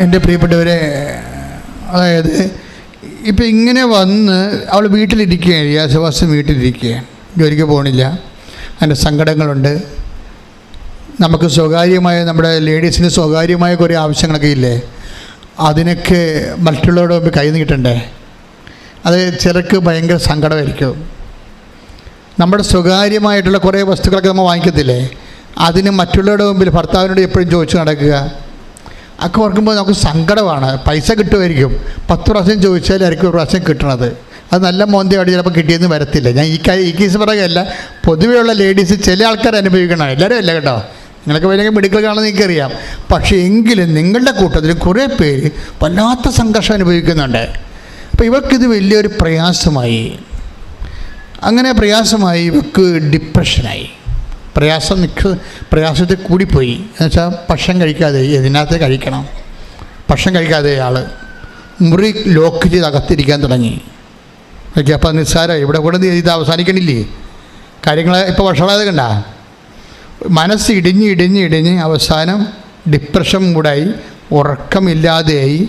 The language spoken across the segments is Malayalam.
എന്റെ പ്രിയപ്പെട്ടവരെ അതായത് ഇപ്പം ഇങ്ങനെ വന്ന് അവൾ വീട്ടിലിരിക്കുകയാണ് യാസവാസം വീട്ടിലിരിക്കുകയാണ്. ജോലിക്ക് പോകണില്ല അതിന്റെ സങ്കടങ്ങളുണ്ട്. നമുക്ക് സ്വകാര്യമായ നമ്മുടെ ലേഡീസിന് സ്വകാര്യമായ കുറേ ആവശ്യങ്ങളൊക്കെ ഇല്ലേ? അതിനൊക്കെ മറ്റുള്ളവരുടെ മുമ്പ് കൈ നീട്ടണ്ടേ? അത് ചിലർക്ക് ഭയങ്കര സങ്കടമായിരിക്കും. നമ്മുടെ സ്വകാര്യമായിട്ടുള്ള കുറേ വസ്തുക്കളൊക്കെ നമ്മൾ വാങ്ങിക്കത്തില്ലേ? അതിന് മറ്റുള്ളവരുടെ മുമ്പിൽ ഭർത്താവിനോട് എപ്പോഴും ചോദിച്ചു നടക്കുക. ഒക്കെ ഓർക്കുമ്പോൾ നമുക്ക് സങ്കടമാണ്. പൈസ കിട്ടുമായിരിക്കും. പത്ത് പ്രാവശ്യം ചോദിച്ചാലായിരിക്കും ഒരു പ്രാവശ്യം കിട്ടണത്. അത് നല്ല മോന്തയോട് ചിലപ്പോൾ കിട്ടിയെന്ന് വരത്തില്ല. ഞാൻ ഈ ഈ കേസ് പറയുകയല്ല. പൊതുവെയുള്ള ലേഡീസ് ചില ആൾക്കാർ അനുഭവിക്കണം. എല്ലാവരും അല്ല കേട്ടോ. നിങ്ങൾക്ക് വലിയ മെഡിക്കൽ കാണുന്ന എനിക്കറിയാം. പക്ഷേ എങ്കിലും നിങ്ങളുടെ കൂട്ടത്തിൽ കുറേ പേര് വല്ലാത്ത സംഘർഷം അനുഭവിക്കുന്നുണ്ട്. അപ്പോൾ ഇവർക്കിത് വലിയൊരു പ്രയാസമായി. അങ്ങനെ പ്രയാസമായി ഇവർക്ക് ഡിപ്രഷനായി പ്രയാസം നിൽക്ക പ്രയാസത്തിൽ കൂടിപ്പോയി. എന്നുവെച്ചാൽ ഭക്ഷണം കഴിക്കാതെ ഇതിനകത്ത് കഴിക്കണം. ഭക്ഷണം കഴിക്കാതെ ആൾ മുറി ലോക്ക് ചെയ്ത് അകത്തിരിക്കാൻ തുടങ്ങി. ഓക്കെ അപ്പോൾ നിസ്സാരം ഇവിടെ കൂടെ ഇത് അവസാനിക്കണില്ലേ? കാര്യങ്ങൾ ഇപ്പോൾ വഷളായത് കണ്ട? മനസ്സ് ഇടിഞ്ഞ് ഇടിഞ്ഞ് ഇടിഞ്ഞ് അവസാനം ഡിപ്രഷൻ കൂടായി ഉറക്കമില്ലാതെയായി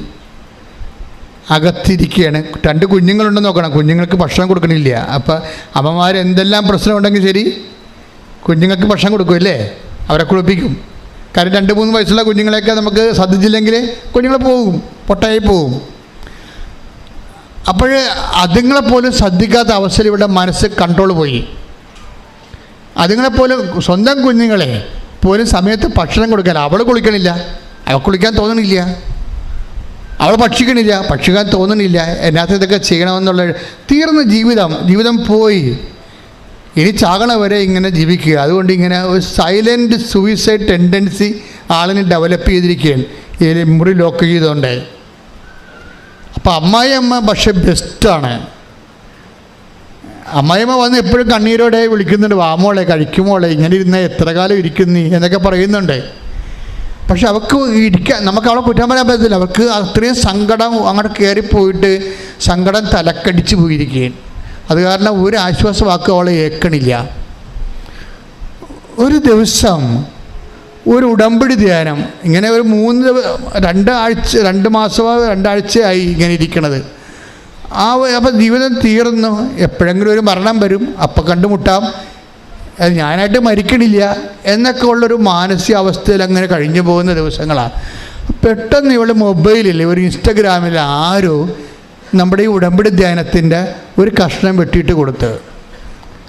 അകത്തിരിക്കുകയാണ് രണ്ട് കുഞ്ഞുങ്ങളുണ്ടെന്ന് നോക്കണം. കുഞ്ഞുങ്ങൾക്ക് ഭക്ഷണം കൊടുക്കണില്ല. അപ്പോൾ അമ്മമാർ എന്തെല്ലാം പ്രശ്നമുണ്ടെങ്കിൽ ശരി? കുഞ്ഞുങ്ങൾക്ക് ഭക്ഷണം കൊടുക്കുമല്ലേ? അവരെ കുളിപ്പിക്കും. കാര്യം രണ്ട് മൂന്ന് വയസ്സുള്ള കുഞ്ഞുങ്ങളെയൊക്കെ നമുക്ക് ശ്രദ്ധിച്ചില്ലെങ്കിൽ കുഞ്ഞുങ്ങൾ പോകും പൊട്ടായി പോകും. അപ്പോൾ അതുങ്ങളെപ്പോലും ശ്രദ്ധിക്കാത്ത അവസ്ഥയിൽ ഇവിടെ മനസ്സ് കൺട്രോൾ പോയി. അതുങ്ങളെപ്പോലും സ്വന്തം കുഞ്ഞുങ്ങളെ പോലും സമയത്ത് ഭക്ഷണം കൊടുക്കാൻ അവൾ കുളിക്കണില്ല. അവൾ കുളിക്കാൻ തോന്നണില്ല. അവൾ ഭക്ഷിക്കണില്ല. ഭക്ഷിക്കാൻ തോന്നണില്ല. എന്നാത്ത ഇതൊക്കെ ചെയ്യണമെന്നുള്ള തീർന്ന ജീവിതം ജീവിതം പോയി. ഇനി ചാകണ വരെ ഇങ്ങനെ ജീവിക്കുക. അതുകൊണ്ട് ഇങ്ങനെ ഒരു സൈലന്റ് സൂയിസൈഡ് ടെൻഡൻസി ആളിന് ഡെവലപ്പ് ചെയ്തിരിക്കുകയാണ്. ഈ മുറി ലോക്ക് ചെയ്തുകൊണ്ട് അപ്പോൾ അമ്മായിയമ്മ പക്ഷെ ബെസ്റ്റാണ് അമ്മായിയമ്മ വന്ന് എപ്പോഴും കണ്ണീരോടെ വിളിക്കുന്നുണ്ട്. വാമോളെ കഴിക്കുമോളെ ഇങ്ങനെ ഇരുന്ന എത്ര കാലം ഇരിക്കുന്നീ എന്നൊക്കെ പറയുന്നുണ്ട്. പക്ഷെ അവർക്ക് ഇരിക്കാൻ നമുക്ക് അവളെ കുറ്റം പറയാൻ പറ്റത്തില്ല. അവർക്ക് അത്രയും സങ്കടം അങ്ങോട്ട് കയറിപ്പോയിട്ട് സങ്കടം തലക്കടിച്ച് പോയിരിക്കുകയാണ്. അത് കാരണം ഒരു ആശ്വാസ വാക്ക് അവളെ ഏക്കണില്ല. ഒരു ദിവസം ഒരു ഉടമ്പടി ധ്യാനം ഇങ്ങനെ ഒരു മൂന്ന് രണ്ട് രണ്ടാഴ്ച രണ്ട് മാസമോ രണ്ടാഴ്ചയായി ഇങ്ങനെ ഇരിക്കണത്. ആ അപ്പം ജീവിതം തീർന്നു. എപ്പോഴെങ്കിലും ഒരു മരണം വരും അപ്പം കണ്ടുമുട്ടാം. അത് ഞാനായിട്ട് മരിക്കണില്ല എന്നൊക്കെ ഉള്ളൊരു മാനസികാവസ്ഥയിൽ അങ്ങനെ കഴിഞ്ഞു പോകുന്ന ദിവസങ്ങളാണ് പെട്ടെന്ന് ഇവൾ മൊബൈലിൽ ഒരു ഇൻസ്റ്റഗ്രാമിൽ ആരോ നമ്മുടെ ഈ ഉടമ്പടി ധ്യാനത്തിന്റെ ഒരു കഷ്ണം വെട്ടിയിട്ട് കൊടുത്ത്.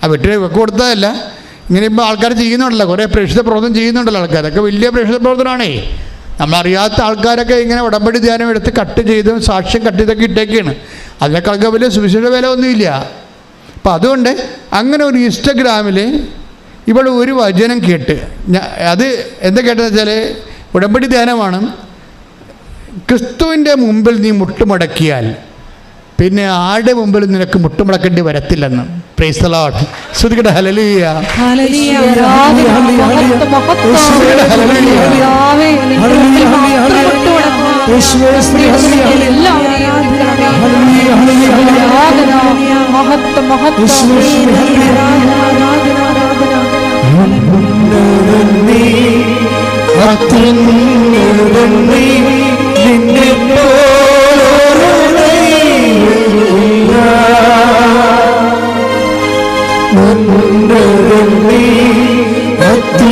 ആ വെട്ടി കൊടുത്തതല്ല. ഇങ്ങനെ ഇപ്പോൾ ആൾക്കാർ ചെയ്യുന്നുണ്ടല്ലോ. കുറേ പ്രേക്ഷിത പ്രവർത്തനം ചെയ്യുന്നുണ്ടല്ലോ അതൊക്കെ വലിയ പ്രേക്ഷിത പ്രവർത്തനമാണേ. നമ്മളറിയാത്ത ആൾക്കാരൊക്കെ ഇങ്ങനെ ഉടമ്പടി ധ്യാനം എടുത്ത് കട്ട് ചെയ്തും സാക്ഷ്യം കട്ട് ചെയ്തൊക്കെ ഇട്ടേക്കാണ്. അതിനേക്കാളൊക്കെ വലിയ സുവിശേഷ വില ഒന്നുമില്ല അപ്പം അതുകൊണ്ട് അങ്ങനെ ഒരു ഇൻസ്റ്റഗ്രാമിൽ ഇവൾ ഒരു വചനം കേട്ട്. അത് എന്താ കേട്ടതെന്ന് വെച്ചാൽ ഉടമ്പടി ധ്യാനമാണ് ക്രിസ്തുവിന്റെ മുമ്പിൽ നീ മുട്ടുമടക്കിയാൽ പിന്നെ ആരുടെ മുമ്പിൽ നിനക്ക് മുട്ടുമുടക്കേണ്ടി വരത്തില്ലെന്ന്? പ്രൈസ് ലോട്ട് ശ്രുതികട ഹലലിയ ഹല്ലേലൂയ. ആരാധന,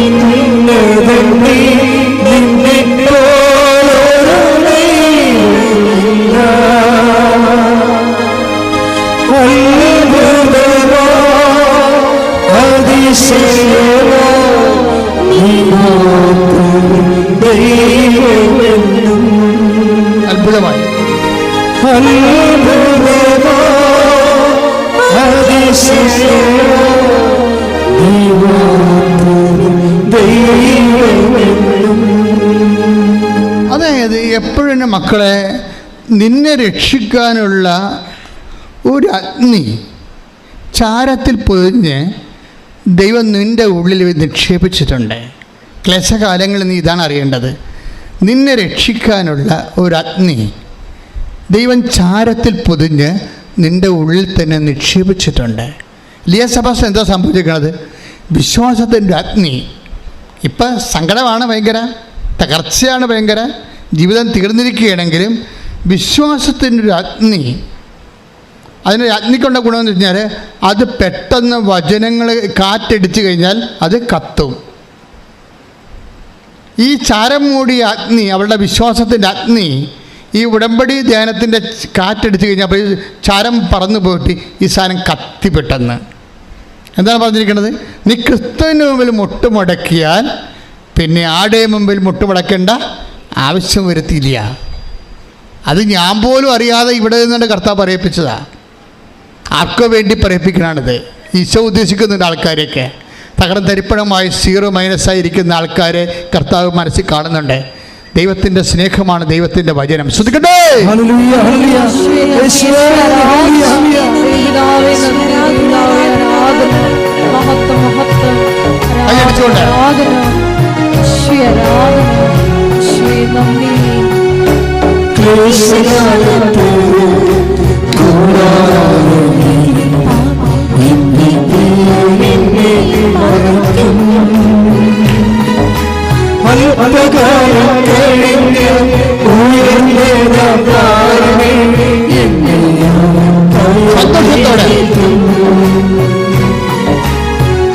മഹത്വം, മഹത്വം. യാവേ, നിന്റെ മുമ്പിൽ മാത്രം മക്കളെ നിന്നെ രക്ഷിക്കാനുള്ള ഒരു അഗ്നി ചാരത്തിൽ പൊതിഞ്ഞ് ദൈവം നിന്റെ ഉള്ളിൽ നിക്ഷേപിച്ചിട്ടുണ്ട്. ക്ലേശകാലങ്ങളിൽ നീ ഇതാണ് അറിയേണ്ടത്. നിന്നെ രക്ഷിക്കാനുള്ള ഒരു അഗ്നി ദൈവം ചാരത്തിൽ പൊതിഞ്ഞ് നിന്റെ ഉള്ളിൽ തന്നെ നിക്ഷേപിച്ചിട്ടുണ്ട്. ലിയസഭാസ് എന്താ സംഭവിച്ചിരിക്കുന്നത്? വിശ്വാസത്തിന്റെ അഗ്നി. ഇപ്പം സങ്കടമാണ് ഭയങ്കര തകർച്ചയാണ് ഭയങ്കര. ജീവിതം തീർന്നിരിക്കുകയാണെങ്കിലും വിശ്വാസത്തിന്റെ ഒരു അഗ്നി അതിന് അഗ്നിക്കുണ്ട ഗുണമെന്ന് വെച്ചാൽ അത് പെട്ടെന്ന് വചനങ്ങൾ കാറ്റടിച്ചു കഴിഞ്ഞാൽ അത് കത്തും. ഈ ചാരം മൂടിയ അഗ്നി അവളുടെ വിശ്വാസത്തിന്റെ അഗ്നി ഈ ഉടമ്പടി ധ്യാനത്തിന്റെ കാറ്റടിച്ചു ഈ ചാരം പറന്നു പോയിട്ട് ഈ സാധനം കത്തി പെട്ടെന്ന്. എന്താണ് പറഞ്ഞിരിക്കുന്നത്? നീ ക്രിസ്തുവിന് മുമ്പിൽ മുട്ടുമുടക്കിയാൽ പിന്നെ ആടേ മുമ്പിൽ മുട്ടുമുടക്കേണ്ട ആവശ്യം വരുത്തിയില്ല അത് ഞാൻ പോലും അറിയാതെ ഇവിടെ നിന്നെ കർത്താവ് പറയിപ്പിച്ചതാ. ആർക്കോ വേണ്ടി പറയിപ്പിക്കണാണിത്? ഈശോ ഉദ്ദേശിക്കുന്നുണ്ട് ആൾക്കാരെയൊക്കെ. തകർന്ന തരിപ്പണമായി സീറോ മൈനസായി ഇരിക്കുന്ന ആൾക്കാരെ കർത്താവ് മനസ്സിൽ കാണുന്നുണ്ട്. ദൈവത്തിന്റെ സ്നേഹമാണ് ദൈവത്തിന്റെ വചനം. ശ്രദ്ധിക്കട്ടെ? ഹല്ലേലൂയ ക്ലേശകാലത്ത്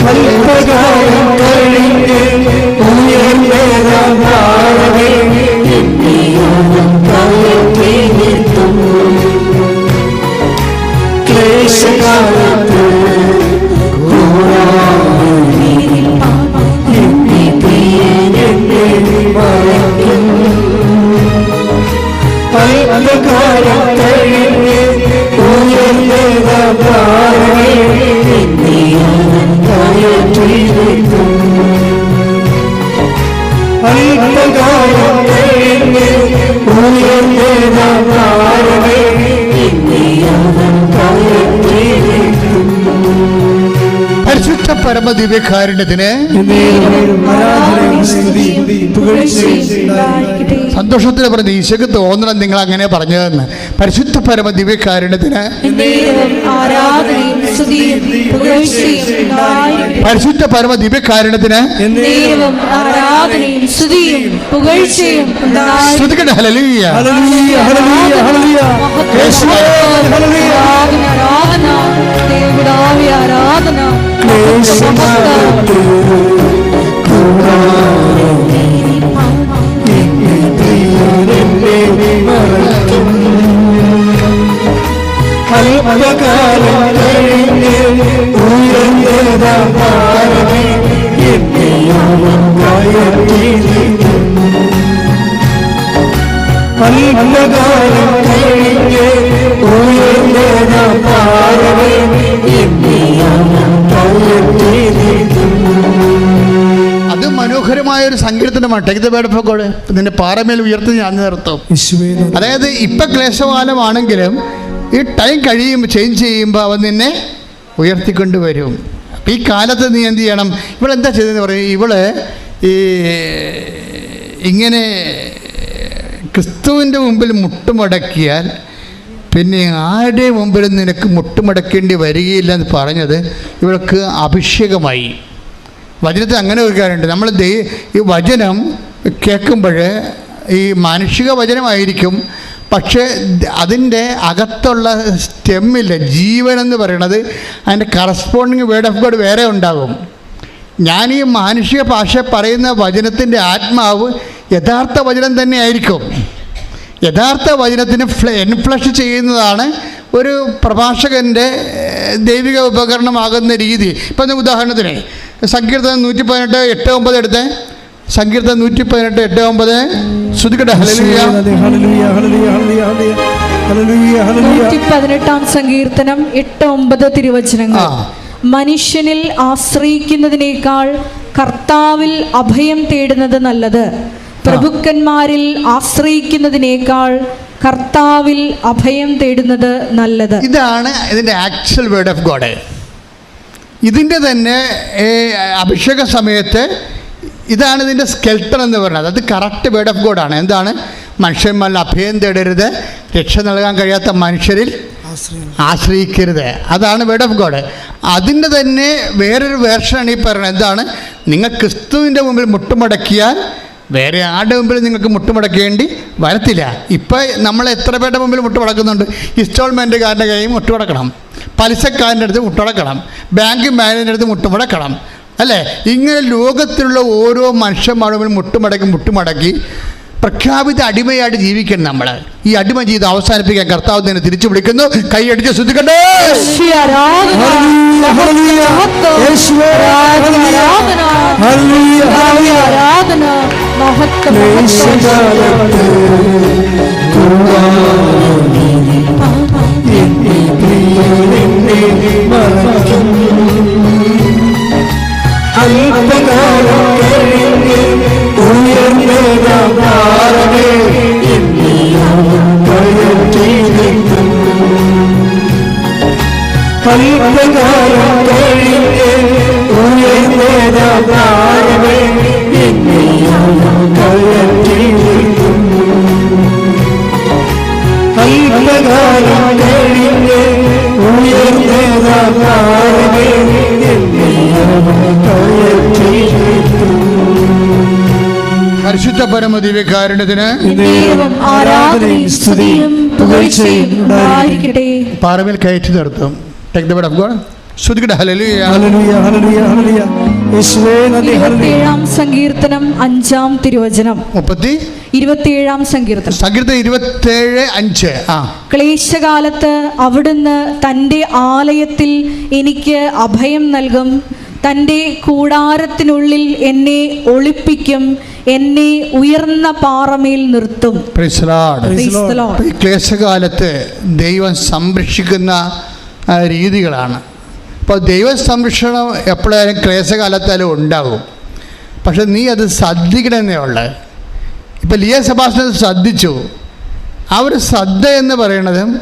സന്തോഷത്തോടെ ഉണ്ടായിരിക്കട്ടെ. സന്തോഷത്തിൽ പറഞ്ഞ് ഈശോക്ക് തോന്നണം നിങ്ങൾ അങ്ങനെ പറഞ്ഞതെന്ന് പരിശുദ്ധ പരമ ദിവ്യകാരുണ്യത്തിന്. പരിശുദ്ധ പരമ ദിവ്യകാരുണ്യത്തിന് ആരാധനയും സ്തുതിയും പുകഴ്ചയും ഉണ്ടായിരിക്കട്ടെ. ശ്രുതിക്കട്ടെ ഹല്ലേലൂയ ഹല്ലേലൂയ ഹല്ലേലൂയ ഹല്ലേലൂയ യേശുവേ ഹല്ലേലൂയ ആരാധന ക്ലേശകാലത്ത് അല്പകാലം കഴിഞ്ഞ് ഉയർന്നതാകാരമേ അല്പകാലം കഴിഞ്ഞ് ഉയർന്നതാകാരമേ അത് മനോഹരമായ ഒരു സങ്കീർത്തനമാണ് take the word of God നിന്റെ പാറമേൽ ഉയർത്തി ഞാൻ നിർത്തും. അതായത് ഇപ്പം ക്ലേശകാലമാണെങ്കിലും ഈ ടൈം കഴിയും ചേഞ്ച് ചെയ്യുമ്പോൾ അവൻ നിന്നെ ഉയർത്തിക്കൊണ്ട് വരും അപ്പം ഈ കാലത്ത് നീ എന്ത് ചെയ്യണം? ഇവളെന്താ ചെയ്തതെന്ന് പറയും. ഇവൾ ഈ ഇങ്ങനെ ക്രിസ്തുവിന്റെ മുമ്പിൽ മുട്ടുമടക്കിയാൽ പിന്നെ ആരുടെ മുമ്പിൽ നിനക്ക് മുട്ടുമടക്കേണ്ടി വരികയില്ല എന്ന് പറഞ്ഞത് ഇവൾക്ക് അഭിഷേകമായി. വചനത്തിൽ അങ്ങനെ ഒരു കാര്യമുണ്ട്. നമ്മൾ ദൈ ഈ വചനം കേൾക്കുമ്പോൾ ഈ മാനുഷിക വചനമായിരിക്കും പക്ഷേ അതിന്റെ അകത്തുള്ള സ്റ്റെമ്മില്ല ജീവൻ എന്ന് പറയുന്നത് അതിന്റെ കറസ്പോണ്ടിങ് വേർഡ് ഓഫ് ഗോഡ് വേറെ ഉണ്ടാകും. ഞാൻ ഈ മാനുഷിക ഭാഷ പറയുന്ന വചനത്തിന്റെ ആത്മാവ് യഥാർത്ഥ വചനം തന്നെ ആയിരിക്കും യഥാർത്ഥ വചനത്തിന് ഫ്ല എൻഫ്ലഷ് ചെയ്യുന്നതാണ് ഒരു പ്രഭാഷകന്റെ ദൈവിക ഉപകരണമാകുന്ന രീതി. ഇപ്പം ഉദാഹരണത്തിന് സങ്കീർത്തനം നൂറ്റി പതിനെട്ട് എട്ട് ഒമ്പത് എടുത്ത്. സങ്കീർത്തനം നൂറ്റി പതിനെട്ട് എട്ട് ഒമ്പത്. ശ്രുതിക്കട്ടെ ഹല്ലേലൂയ. ഹല്ലേലൂയ ഹല്ലേലൂയ ഹല്ലേലൂയ ഹല്ലേലൂയ ഹല്ലേലൂയ പതിനെട്ടാം സങ്കീർത്തനം എട്ട് ഒമ്പത് തിരുവചനങ്ങൾ. മനുഷ്യനിൽ ആശ്രയിക്കുന്നതിനേക്കാൾ കർത്താവിൽ അഭയം തേടുന്നത് നല്ലത്. പ്രഭുക്കന്മാരിൽ ആശ്രയിക്കുന്നതിനേക്കാൾ കർത്താവിൽ അഭയം തേടുന്നത് നല്ലത്. ഇതാണ് ഇതിന്റെ ആക്ച്വൽ വേർഡ് ഓഫ് ഗോഡ് ഇതിന്റെ തന്നെ അഭിഷേക സമയത്ത് ഇതാണ് ഇതിന്റെ സ്കെൽട്ടൺ എന്ന് പറയുന്നത്. അത് കറക്റ്റ് വേർഡ് ഓഫ് ഗോഡാണ് എന്താണ്? മനുഷ്യന്മാരിൽ അഭയം തേടരുത് രക്ഷ നൽകാൻ കഴിയാത്ത മനുഷ്യരിൽ ആശ്രയിക്കരുത്. അതാണ് വേർഡ് ഓഫ് ഗോഡ് അതിന്റെ തന്നെ വേറൊരു വേർഷനാണ് ഈ പറയുന്നത്. എന്താണ്? നിങ്ങൾ ക്രിസ്തുവിന്റെ മുമ്പിൽ മുട്ടുമടക്കിയാൽ വേറെ ആരുടെ മുമ്പിൽ നിങ്ങൾക്ക് മുട്ടുമടക്കേണ്ടി വരത്തില്ല. ഇപ്പം നമ്മൾ എത്ര പേരുടെ മുമ്പിൽ മുട്ടുമടക്കുന്നുണ്ട് ഇൻസ്റ്റാൾമെന്റുകാരന്റെ കയ്യിൽ മുട്ടുമടക്കണം പലിശക്കാരന്റെ അടുത്ത് മുട്ടുമടക്കണം ബാങ്ക് മാനേജറിന്റെ അടുത്ത് മുട്ടുമടക്കണം അല്ലേ? ഇങ്ങനെ ലോകത്തിലുള്ള ഓരോ മനുഷ്യന്മാരുടെ മുമ്പിൽ മുട്ടുമടക്കി മുട്ടുമടക്കി പ്രഖ്യാപിത അടിമയായിട്ട് ജീവിക്കണം നമ്മൾ ഈ അടിമ ജീവിതം അവസാനിപ്പിക്കാൻ കർത്താവ് തന്നെ തിരിച്ചു വിളിക്കുന്നു. കൈയടിച്ച് ശ്രദ്ധിക്കണ്ടേ. അല്പകാലം കഴിഞ്ഞ് അല്പകാലം കഴിഞ്ഞ് ഉയർന്നതാം താരമേ എന്നെയും കയറ്റി നിർത്തും. അല്പകാലം കഴിഞ്ഞ് ഉയർന്നതാം താരമേ എന്നെയും കയറ്റി. പരിശുദ്ധ പരമദിവ്യകാരുണ്യത്തിന് ദൈവം ആരാധനയും സ്തുതിയും പുകഴ്ചയും ഉണ്ടായിരിക്കട്ടെ. പാറമേൽ കയറ്റി നിർത്തും. Take the word of God. സങ്കീർത്തനം അഞ്ചാം തിരുവചനം. മുപ്പത്തി? ഇരുപത്തിയേഴാം സങ്കീർത്തനം. സങ്കീർത്തം ഇരുപത്തേഴ് അഞ്ച്. ആ. ക്ലേശകാലത്ത് അവിടുന്ന് തന്റെ ആലയത്തിൽ എനിക്ക് അഭയം നൽകും. തന്റെ കൂടാരത്തിനുള്ളിൽ എന്നെ ഒളിപ്പിക്കും. എന്നെ ഉയർന്ന പാറമേൽ നിർത്തും. ഈ ക്ലേശകാലത്ത് ദൈവം സംരക്ഷിക്കുന്ന രീതികളാണ്. അപ്പോൾ ദൈവ സംരക്ഷണം എപ്പോഴായാലും ക്ലേശകാലത്തായാലും ഉണ്ടാകും പക്ഷെ നീ അത് ശ്രദ്ധിക്കണമെന്നേ ഉള്ളത് ഇപ്പം ലിയ സെബാസ്റ്റ്യൻ ശ്രദ്ധിച്ചു. ആ ഒരു ശ്രദ്ധ എന്ന് പറയുന്നത്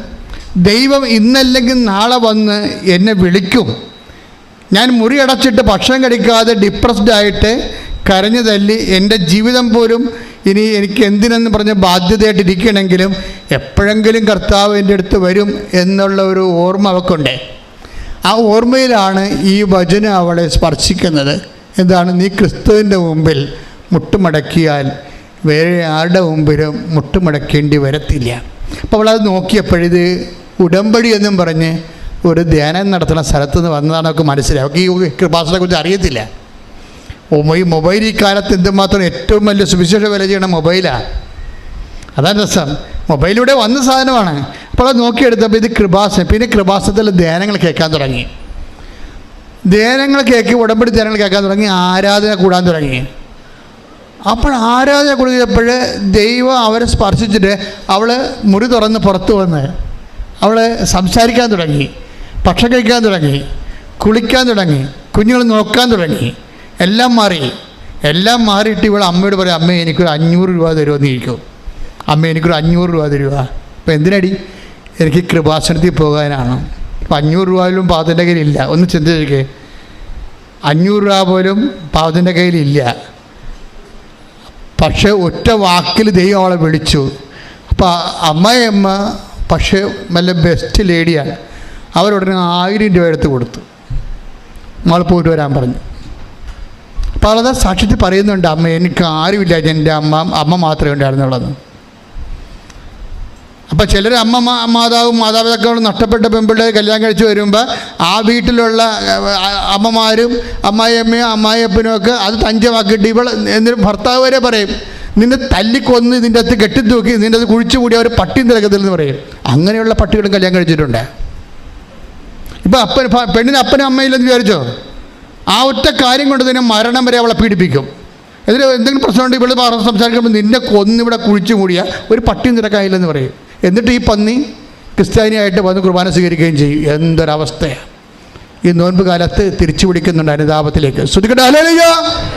ദൈവം ഇന്നല്ലെങ്കിൽ നാളെ വന്ന് എന്നെ വിളിക്കും. ഞാൻ മുറി അടച്ചിട്ട് ഭക്ഷണം കഴിക്കാതെ ഡിപ്രസ്ഡ് ആയിട്ട് കരഞ്ഞു തല്ലി എന്റെ ജീവിതം പോലും ഇനി എനിക്ക് എന്തിനെന്ന് പറഞ്ഞ് ബാധ്യതയായിട്ട് ഇരിക്കണമെങ്കിലും എപ്പോഴെങ്കിലും കർത്താവ് എന്റെ അടുത്ത് വരും എന്നുള്ള ഒരു ഓർമ്മ അവക്കുണ്ട്. ആ ഓർമ്മയിലാണ് ഈ വചനം അവളെ സ്പർശിക്കുന്നത്. എന്താണ്? നീ ക്രിസ്തുവിന്റെ മുമ്പിൽ മുട്ടുമടക്കിയാൽ വേറെ ആരുടെ മുമ്പിലും മുട്ടുമടക്കേണ്ടി വരത്തില്ല. അപ്പോൾ അവളത് നോക്കിയപ്പോഴിത് ഉടമ്പടി എന്നും പറഞ്ഞ് ഒരു ധ്യാനം നടത്തുന്ന സ്ഥലത്ത് നിന്ന് വന്നതാണ് അവർക്ക് മനസ്സിലായി. അവർക്ക് ഈ കൃപാസനെ കുറിച്ച് അറിയത്തില്ല. ഈ മൊബൈൽ ഈ കാലത്ത് എന്തുമാത്രം ഏറ്റവും വലിയ സുവിശേഷ വില ചെയ്യണ മൊബൈലാണ് അതാണ് രസം. മൊബൈലിലൂടെ വന്ന സാധനമാണ്. അപ്പോൾ അത് നോക്കിയെടുത്തപ്പോൾ ഇത് കൃപാസനം. പിന്നെ കൃപാസനത്തിൽ ധ്യാനങ്ങൾ കേൾക്കാൻ തുടങ്ങി. ധ്യാനങ്ങൾ കേൾക്കി ഉടമ്പടി ധ്യാനങ്ങൾ കേൾക്കാൻ തുടങ്ങി. ആരാധന കൂടാൻ തുടങ്ങി. അപ്പോൾ ആരാധന കൂടിയപ്പോൾ ദൈവം അവരെ സ്പർശിച്ചിട്ട് അവൾ മുറി തുറന്ന് പുറത്തു വന്ന് അവൾ സംസാരിക്കാൻ തുടങ്ങി. ഭക്ഷണം കഴിക്കാൻ തുടങ്ങി. കുളിക്കാൻ തുടങ്ങി. കുഞ്ഞുങ്ങൾ നോക്കാൻ തുടങ്ങി. എല്ലാം മാറി. എല്ലാം മാറിയിട്ട് ഇവിടെ അമ്മയോട് പറയും അമ്മ എനിക്കൊരു അഞ്ഞൂറ് രൂപ തരുമെന്ന് ഇരിക്കും അമ്മ എനിക്കൊരു അഞ്ഞൂറ് രൂപ തരുക അപ്പോൾ എന്തിനടി? എനിക്ക് കൃപാസനത്തിൽ പോകാനാണ്. അപ്പം അഞ്ഞൂറ് രൂപയിലും പാവത്തിന്റെ കയ്യിലില്ല. ഒന്ന് ചിന്തിച്ചേക്ക് അഞ്ഞൂറ് രൂപ പോലും പാവത്തിന്റെ കയ്യിലില്ല. പക്ഷേ ഒറ്റ വാക്കിൽ ദൈവം അവളെ വിളിച്ചു. അപ്പോൾ അമ്മയമ്മ പക്ഷേ നല്ല ബെസ്റ്റ് ലേഡിയാണ് അവരുടനെ ആയിരം രൂപ എടുത്ത് കൊടുത്തു. നമ്മൾ പോയിട്ട് വരാൻ പറഞ്ഞു. അവളത് സാക്ഷ്യത്തിൽ പറയുന്നുണ്ട്. അമ്മ എനിക്ക് ആരുമില്ല. എന്റെ അമ്മ അമ്മ മാത്രമേ ഉണ്ടായിരുന്നുള്ളത്. അപ്പം ചിലർ അമ്മ മാതാവും മാതാപിതാക്കളും നഷ്ടപ്പെട്ട പെൺപിള്ളേർ കല്യാണം കഴിച്ച് വരുമ്പോൾ ആ വീട്ടിലുള്ള അമ്മമാരും അമ്മായിയമ്മയും അമ്മായിയപ്പനും ഒക്കെ അത് തഞ്ചമാക്കിയിട്ട് ഇവൾ എന്നിട്ട് ഭർത്താവ് വരെ പറയും. നിന്നെ തല്ലിക്കൊന്ന് ഇതിന്റെ അകത്ത് കെട്ടിത്തൂക്കി നിന്റെ അത് കുഴിച്ചു കൂടി അവർ പട്ടി നിരക്കത്തില്ലെന്ന് പറയും. അങ്ങനെയുള്ള പട്ടികളും കല്യാണം കഴിച്ചിട്ടുണ്ട്. ഇപ്പം അപ്പൻ പെണ്ണിന് അപ്പനും അമ്മയില്ലെന്ന് വിചാരിച്ചോ? ആ ഒറ്റ കാര്യം കൊണ്ട് തന്നെ മരണം വരെ അവളെ പീഡിപ്പിക്കും. എതിരെ എന്തെങ്കിലും പ്രശ്നമുണ്ട് ഇവിടെ പറഞ്ഞ് സംസാരിക്കുമ്പോൾ നിന്നെ കൊന്നിവിടെ കുഴിച്ചു കൂടിയ ഒരു പട്ടിയും തിരക്കായില്ലെന്ന് പറയും. എന്നിട്ട് ഈ പന്നി ക്രിസ്ത്യാനിയായിട്ട് വന്ന് കുർബാന സ്വീകരിക്കുകയും ചെയ്യും. എന്തൊരവസ്ഥയാണ്. ഈ നോൻപ് കാലത്ത് തിരിച്ചു പിടിക്കുന്നുണ്ട് അനുതാപത്തിലേക്ക്. ശ്രുതിക്കട്ടെ ആരാധന.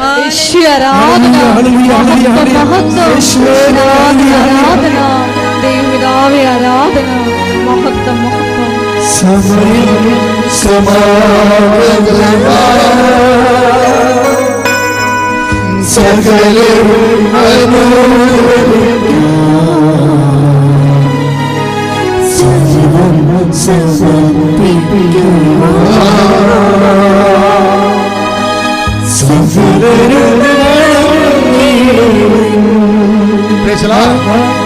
ആരാധന. ആരാധന. ആരാധന. समय समागमा सकल मनु सजन समर्पित Praise the Lord.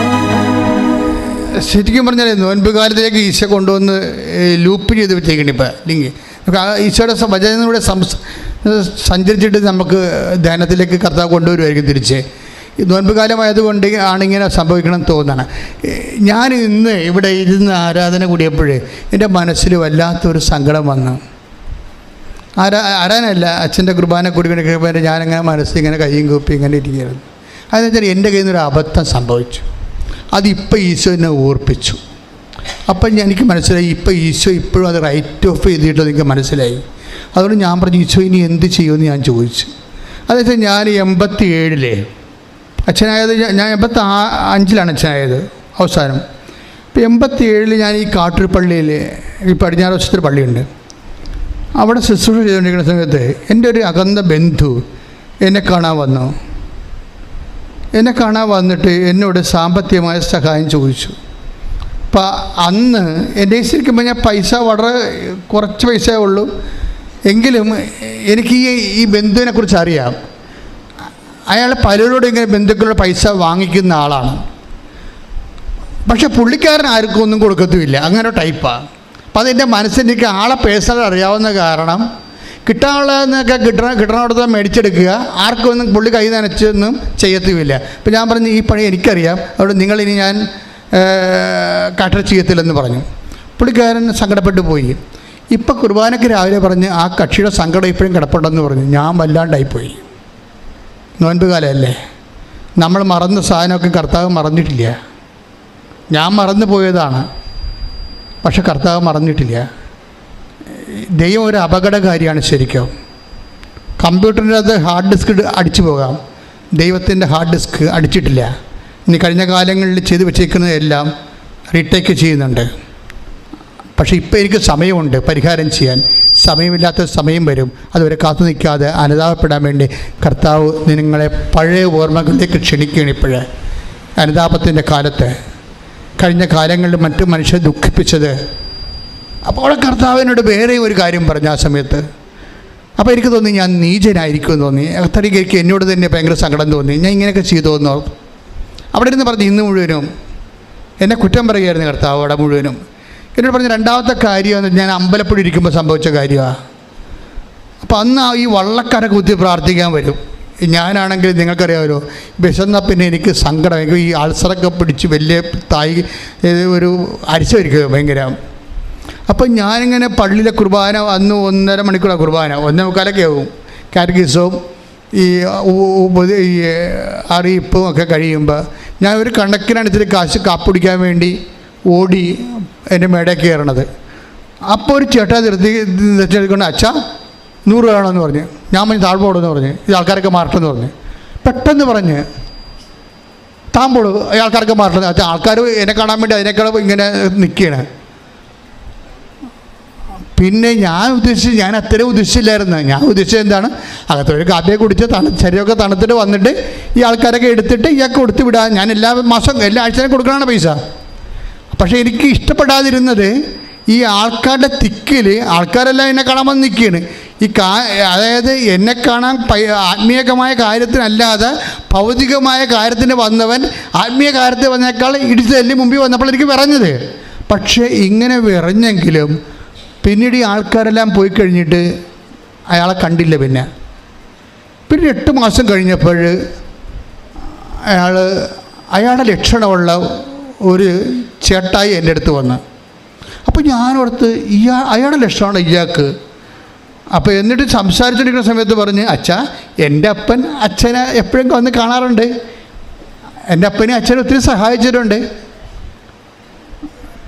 ശരിക്കും പറഞ്ഞാൽ നോൻപ് കാലത്തിലേക്ക് ഈശോ കൊണ്ടുവന്ന് ലൂപ്പ് ചെയ്ത് വെച്ചേക്കണം ഇപ്പം. ലിങ്ക്. നമുക്ക് ആ ഈശോയുടെ വചനങ്ങളുടെ സഞ്ചരിച്ചിട്ട് നമുക്ക് ധ്യാനത്തിലേക്ക് കർത്താവ് കൊണ്ടുവരുമായിരിക്കും തിരിച്ച്. നോൻപ് കാലമായതുകൊണ്ട് ആണ് ഇങ്ങനെ സംഭവിക്കണം ഏഹ്, ഞാൻ ഇന്ന് ഇവിടെ ഇരുന്ന് ആരാധന കൂടിയപ്പോഴേ എന്റെ മനസ്സിൽ വല്ലാത്തൊരു സങ്കടം വന്നു. ആരാ ആരാനല്ല അച്ഛന്റെ കുർബാന കുടിക്കണിക്കുമ്പോൾ ഞാനങ്ങനെ മനസ്സിൽ ഇങ്ങനെ കയ്യും കൂപ്പി ഇങ്ങനെ ഇരിക്കുകയായിരുന്നു. അതെന്ന് വെച്ചാൽ എന്റെ കയ്യിൽ നിന്നൊരു അബദ്ധം സംഭവിച്ചു. അതിപ്പോൾ ഈശോ എന്നെ ഓർപ്പിച്ചു. അപ്പം എനിക്ക് മനസ്സിലായി ഇപ്പം ഈശോ ഇപ്പോഴും അത് റൈറ്റ് ഓഫ് ചെയ്തിട്ട് എനിക്ക് മനസ്സിലായി. അതുകൊണ്ട് ഞാൻ പറഞ്ഞു ഈശോ ഇനി എന്ത് ചെയ്യുമെന്ന് ഞാൻ ചോദിച്ചു. അതായത് ഞാൻ എൺപത്തി ഏഴിലെ അച്ഛനായത് ഞാൻ എൺപത്തി ആ അഞ്ചിലാണ് അച്ഛനായത് അവസാനം. ഇപ്പം എൺപത്തി ഏഴിൽ ഞാൻ ഈ കാട്ടൂർ പള്ളിയിൽ ഈ പടിഞ്ഞാറ് വശത്തൊരു പള്ളിയുണ്ട്. അവിടെ ശുശ്രൂഷ ചെയ്തുകൊണ്ടിരിക്കുന്ന സമയത്ത് എന്റെ ഒരു അകന്ന ബന്ധു എന്നെ കാണാൻ വന്നു. എന്നെ കാണാൻ വന്നിട്ട് എന്നോട് സാമ്പത്തികമായ സഹായം ചോദിച്ചു. അപ്പം അന്ന് എന്റെ ശരിക്കുമ്പോൾ ഞാൻ പൈസ വളരെ കുറച്ച് പൈസയേ ഉള്ളൂ. എങ്കിലും എനിക്ക് ഈ ഈ ബന്ധുവിനെ കുറിച്ച് അറിയാം. അയാൾ പലരോടും ഇങ്ങനെ ബന്ധുക്കളുടെ പൈസ വാങ്ങിക്കുന്ന ആളാണ്. പക്ഷെ പുള്ളിക്കാരൻ ആർക്കും ഒന്നും കൊടുക്കത്തുമില്ല. അങ്ങനെ ടൈപ്പാണ് അപ്പം അതെന്റെ എനിക്ക് ആളെ പേഴ്സണൽ അറിയാവുന്ന കാരണം കിട്ടാനുള്ളതെന്നൊക്കെ കിട്ടണ കിട്ടണോടത്ത് മേടിച്ചെടുക്കുക. ആർക്കും ഒന്നും പുള്ളി കൈ നനച്ചൊന്നും ചെയ്യത്തുമില്ല അപ്പം ഞാൻ പറഞ്ഞു ഈ പണി എനിക്കറിയാം. അതുകൊണ്ട് നിങ്ങളിനി ഞാൻ കട്ടർ ചെയ്യത്തില്ലെന്ന് പറഞ്ഞു. പുള്ളിക്കാരൻ സങ്കടപ്പെട്ടു പോയി. ഇപ്പം കുർബാനയ്ക്ക് രാവിലെ പറഞ്ഞ് ആ കക്ഷിയുടെ സങ്കടം ഇപ്പോഴും കിടപ്പുണ്ടെന്ന് പറഞ്ഞു. ഞാൻ വല്ലാണ്ടായിപ്പോയി. നോൻപ് കാലമല്ലേ നമ്മൾ മറന്ന സാധനമൊക്കെ കർത്താവ് മറന്നിട്ടില്ല. ഞാൻ മറന്നു പോയതാണ് പക്ഷെ കർത്താവ് മറന്നിട്ടില്ല. ദൈവം ഒരു അപകടകാരിയാണ് ശരിക്കും. കമ്പ്യൂട്ടറിന്റെ അത് ഹാർഡ് ഡിസ്ക് അടിച്ചു പോകാം. ദൈവത്തിന്റെ ഹാർഡ് ഡിസ്ക് അടിച്ചിട്ടില്ല. ഇനി കഴിഞ്ഞ കാലങ്ങളിൽ ചെയ്തു വെച്ചേക്കുന്നതെല്ലാം റീടേക്ക് ചെയ്യുന്നുണ്ട്. പക്ഷേ ഇപ്പോൾ എനിക്ക് സമയമുണ്ട് പരിഹാരം ചെയ്യാൻ. സമയമില്ലാത്ത സമയം വരും. അതുവരെ കാത്തു നിൽക്കാതെ അനുതാപപ്പെടാൻ വേണ്ടി കർത്താവ് നിങ്ങളെ പഴയ ഓർമ്മകളിലേക്ക് ക്ഷണിക്കുകയാണ് ഇപ്പോഴേ. അനുതാപത്തിന്റെ കാലത്ത്. കഴിഞ്ഞ കാലങ്ങളിൽ മറ്റു മനുഷ്യരെ ദുഃഖിപ്പിച്ചത് അപ്പോൾ കർത്താവിനോട് വേറെ ഒരു കാര്യം പറഞ്ഞു ആ സമയത്ത്. അപ്പോൾ എനിക്ക് തോന്നി ഞാൻ നീചനായിരിക്കും എന്ന് തോന്നി. അത്രയ്ക്ക് എനിക്ക് എന്നോട് തന്നെ ഭയങ്കര സങ്കടം തോന്നി. ഞാൻ ഇങ്ങനെയൊക്കെ ചെയ്തു എന്നോ അവിടെ ഇരുന്ന് പറഞ്ഞു ഇന്ന് മുഴുവനും എന്നെ കുറ്റം പറയുകയായിരുന്നു കർത്താവ് അവിടെ മുഴുവനും. എന്നോട് പറഞ്ഞ രണ്ടാമത്തെ കാര്യം ഞാൻ അമ്പലപ്പുഴ ഇരിക്കുമ്പോൾ സംഭവിച്ച കാര്യമാണ് അപ്പോൾ അന്ന് ഈ വള്ളക്കര കുത്തി പ്രാർത്ഥിക്കാൻ വരും. ഞാനാണെങ്കിൽ നിങ്ങൾക്കറിയാമല്ലോ വിശന്ന പിന്നെ എനിക്ക് സങ്കടം. ഈ അൾസറൊക്കെ പിടിച്ച് വലിയ തായി ഒരു വരിക ഭയങ്കര. അപ്പം ഞാനിങ്ങനെ പള്ളിയിലെ കുർബാന അന്ന് ഒന്നര മണിക്കൂറാണ് കുർബാന. ഒന്നേ മുക്കാലൊക്കെ ആവും. കാറ്റഗിസവും ഈ ഈ അറിയിപ്പും ഒക്കെ കഴിയുമ്പോൾ ഞാൻ ഒരു കണക്കിനനുസരിച്ച് കാശ് കാപ്പിടിക്കാൻ വേണ്ടി ഓടി എന്റെ മേട കയറണത്. അപ്പോൾ ഒരു ചേട്ടാ നിർത്തി എടുക്കേണ്ട അച്ഛാ നൂറ് വേണമെന്ന് പറഞ്ഞ്. ഞാൻ പറഞ്ഞ് താഴ്പോടെന്ന് പറഞ്ഞ്. ഇത് ആൾക്കാരൊക്കെ മാറട്ടെന്ന് പറഞ്ഞ്. പെട്ടെന്ന് പറഞ്ഞ് താമ്പോളൂ ആൾക്കാരൊക്കെ മാറട്ടെ. അച്ഛാ ആൾക്കാർ എന്നെ കാണാൻ വേണ്ടി അതിനേക്കാളും ഇങ്ങനെ നിൽക്കുകയാണ് പിന്നെ ഞാൻ ഉദ്ദേശിച്ച് ഞാൻ അത്രയും ഉദ്ദേശിച്ചില്ലായിരുന്നു. ഞാൻ ഉദ്ദേശിച്ചത് എന്താണ്? അകത്തൊരു കാപ്പിയെ കുടിച്ച് തണു ശരീരമൊക്കെ തണുത്തിട്ട് വന്നിട്ട് ഈ ആൾക്കാരൊക്കെ എടുത്തിട്ട് ഇയാൾക്ക് കൊടുത്ത് വിടാം. ഞാൻ എല്ലാ മാസം എല്ലാ ആഴ്ചയും കൊടുക്കണമാണ് പൈസ. പക്ഷേ എനിക്ക് ഇഷ്ടപ്പെടാതിരുന്നത് ഈ ആൾക്കാരുടെ തിക്കിൽ ആൾക്കാരെല്ലാം എന്നെ കാണാൻ വന്ന് നിൽക്കുകയാണ്. ഈ കാ അതായത് എന്നെ കാണാൻ ആത്മീയകമായ കാര്യത്തിനല്ലാതെ ഭൗതികമായ കാര്യത്തിന് വന്നവൻ ആത്മീയ കാര്യത്തിൽ വന്നേക്കാൾ ഇടിച്ചു തല്ലി മുമ്പിൽ വന്നപ്പോൾ എനിക്ക് വിറഞ്ഞത്. പക്ഷേ ഇങ്ങനെ വിറഞ്ഞെങ്കിലും പിന്നീട് ഈ ആൾക്കാരെല്ലാം പോയി കഴിഞ്ഞിട്ട് അയാളെ കണ്ടില്ല പിന്നെ. പിന്നെ എട്ട് മാസം കഴിഞ്ഞപ്പോൾ അയാൾ അയാളുടെ ലക്ഷണമുള്ള ഒരു ചേട്ടായി എന്റെ അടുത്ത് വന്ന്. അപ്പോൾ ഞാനോർത്ത് ഇയാ അയാളുടെ ലക്ഷണമാണ് ഇയാൾക്ക്. അപ്പോൾ എന്നിട്ട് സംസാരിച്ചുകൊണ്ടിരിക്കുന്ന സമയത്ത് പറഞ്ഞ് അച്ഛാ എന്റെ അപ്പൻ അച്ഛനെ എപ്പോഴും വന്ന് കാണാറുണ്ട്. എന്റെ അപ്പനെ അച്ഛനെ ഒത്തിരി സഹായിച്ചിട്ടുണ്ട്.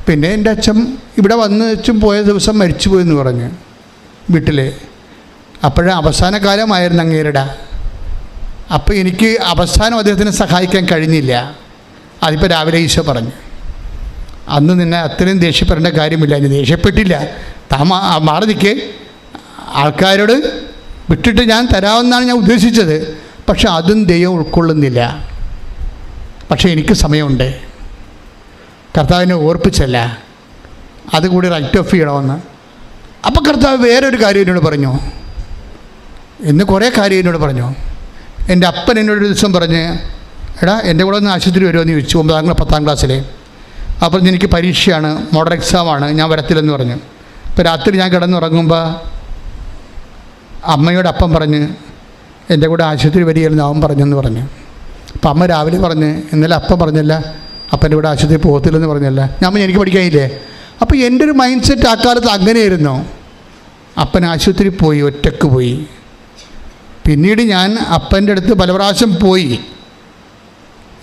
പിന്നെ എന്റെ അച്ഛൻ ഇവിടെ വന്ന് വെച്ചും പോയ ദിവസം മരിച്ചു പോയെന്ന് പറഞ്ഞു വീട്ടിൽ അപ്പോഴേ അവസാന കാലമായിരുന്നു അങ്ങേരുടെ. അപ്പോൾ എനിക്ക് അവസാനം അദ്ദേഹത്തിനെ സഹായിക്കാൻ കഴിഞ്ഞില്ല. അതിപ്പോൾ രാവിലെ ഈശോ പറഞ്ഞു അന്ന് നിന്നെ അത്രയും ദേഷ്യപ്പെടേണ്ട കാര്യമില്ല ഞാൻ ദേഷ്യപ്പെട്ടില്ല. താ മാറി നിൽക്കേ ആൾക്കാരോട് വിട്ടിട്ട് ഞാൻ തരാമെന്നാണ് ഞാൻ ഉദ്ദേശിച്ചത്. പക്ഷെ അതും ദൈവം ഉൾക്കൊള്ളുന്നില്ല. പക്ഷേ എനിക്ക് സമയമുണ്ട്. കർത്താവിനെ ഓർപ്പിച്ചല്ല. അതുകൂടി റൈറ്റ് ഓഫ് ചെയ്യണമെന്ന് അപ്പോൾ കർത്താവ് വേറൊരു കാര്യം എന്നോട് പറഞ്ഞു. ഇന്ന് കുറേ കാര്യം എന്നോട് പറഞ്ഞു. എന്റെ അപ്പൻ എന്നോട് ഒരു ദിവസം പറഞ്ഞ് എടാ എന്റെ കൂടെ ഒന്ന് ആശുപത്രി വരുമെന്ന് ചോദിച്ചു. ഒമ്പതാം ക്ലാസ് പത്താം ക്ലാസ്സിലെ. അപ്പോൾ എനിക്ക് പരീക്ഷയാണ് മോഡൽ എക്സാമാണ് ഞാൻ വരത്തില്ലെന്ന് പറഞ്ഞു. അപ്പോൾ രാത്രി ഞാൻ കിടന്നുറങ്ങുമ്പോൾ അമ്മയോട് അപ്പം പറഞ്ഞ് എന്റെ കൂടെ ആശുപത്രി വരികയായിരുന്നു അവൻ പറഞ്ഞെന്ന് പറഞ്ഞു. അപ്പം അമ്മ രാവിലെ പറഞ്ഞ് ഇന്നലെ അപ്പം പറഞ്ഞല്ല അപ്പന്റെ ഇവിടെ ആശുപത്രി പോകത്തില്ലെന്ന് പറഞ്ഞല്ല? ഞാൻ എനിക്ക് പഠിക്കാനില്ലേ? അപ്പോൾ എന്റെ ഒരു മൈൻഡ് സെറ്റ് ആ കാലത്ത് അങ്ങനെയായിരുന്നു. അപ്പൻ ആശുപത്രി പോയി ഒറ്റയ്ക്ക് പോയി. പിന്നീട് ഞാൻ അപ്പന്റെ അടുത്ത് പല പ്രാവശ്യം പോയി.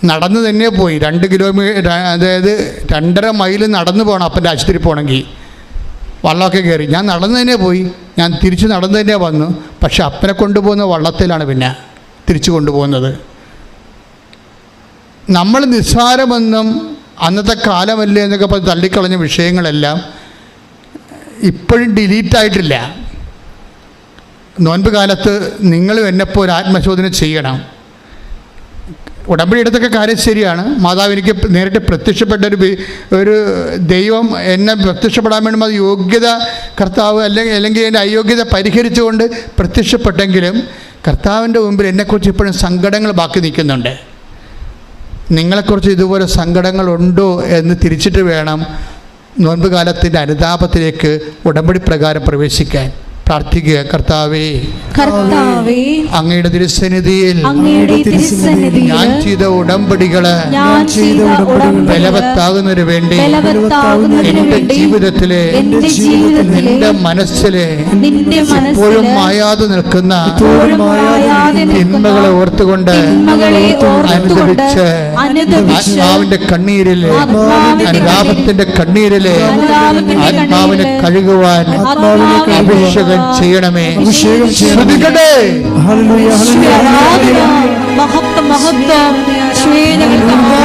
നടന്ന് തന്നെ പോയി. രണ്ട് കിലോമീറ്റർ അതായത് രണ്ടര മൈൽ നടന്നു പോകണം അപ്പന്റെ ആശുപത്രി പോകണമെങ്കിൽ. വള്ളമൊക്കെ കയറി. ഞാൻ നടന്നു തന്നെ പോയി. ഞാൻ തിരിച്ച് നടന്നു തന്നെ വന്നു. പക്ഷെ അപ്പനെ കൊണ്ടുപോകുന്ന വള്ളത്തിലാണ് പിന്നെ തിരിച്ചു കൊണ്ടുപോകുന്നത്. നമ്മൾ നിസ്സാരമെന്നും അന്നത്തെ കാലമല്ലേ എന്നൊക്കെ പറഞ്ഞ് തള്ളിക്കളഞ്ഞ വിഷയങ്ങളെല്ലാം ഇപ്പോഴും ഡിലീറ്റ് ആയിട്ടില്ല. നോൻപ് കാലത്ത് നിങ്ങളും എന്നെപ്പോൾ ഒരു ആത്മശോധന ചെയ്യണം. ഉടമ്പടി എടുത്തൊക്കെ കാര്യം ശരിയാണ്. മാതാവ് എനിക്ക് നേരിട്ട് പ്രത്യക്ഷപ്പെട്ട ഒരു ഒരു ദൈവം എന്നെ പ്രത്യക്ഷപ്പെടാൻ വേണ്ടി അത് യോഗ്യത കർത്താവ് അല്ലെങ്കിൽ അല്ലെങ്കിൽ എന്റെ അയോഗ്യത പരിഹരിച്ചുകൊണ്ട് പ്രത്യക്ഷപ്പെട്ടെങ്കിലും കർത്താവിന്റെ മുമ്പിൽ എന്നെക്കുറിച്ച് ഇപ്പോഴും സങ്കടങ്ങൾ ബാക്കി നിൽക്കുന്നുണ്ട്. നിങ്ങളെക്കുറിച്ച് ഇതുപോലെ സങ്കടങ്ങളുണ്ടോ എന്ന് തിരിച്ചിട്ട് വേണം നോൻപ് കാലത്തിന്റെ അനുതാപത്തിലേക്ക് ഉടമ്പടി പ്രകാരം പ്രവേശിക്കാൻ. പ്രാർത്ഥിക്കുക കർത്താവേ കർത്താവേ അങ്ങയുടെ തിരുസന്നിധിയിൽ അങ്ങയുടെ തിരുസന്നിധിയിൽ ഞാൻ ചെയ്ത ഉടമ്പടികൾ ഞാൻ ചെയ്ത ഉടമ്പടികൾ ബലവത്താകുന്നതിന് വേണ്ടി ബലവത്താകുന്നതിന് വേണ്ടി ജീവിതത്തിലെ എന്റെ ജീവിതത്തിൽ നിന്റെ മനസ്സിലെ എപ്പോഴും മായാതെ നിൽക്കുന്ന തിന്മകളെ ഓർത്തുകൊണ്ട് അനുഭവിച്ച് ആത്മാവിന്റെ കണ്ണീരിലെ അനുതാപത്തിന്റെ കണ്ണീരിലെ ആത്മാവിനെ കഴുകുവാൻ ആത്മാവിനെ അഭിഷേകം ചെയ്യണമേ. അഭിഷേകം ശ്രദ്ധിക്കട്ടെ. ഹല്ലേലൂയ ഹല്ലേലൂയ. ആരാധന, മഹത്വം മഹത്വം.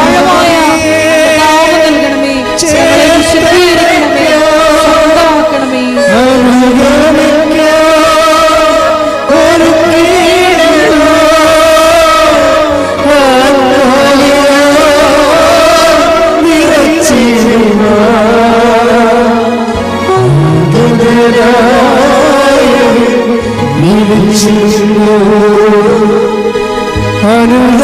ആഴമായ നൽകണമേ. ഞങ്ങളെ സ്വന്തമാക്കണമേ. ഒരു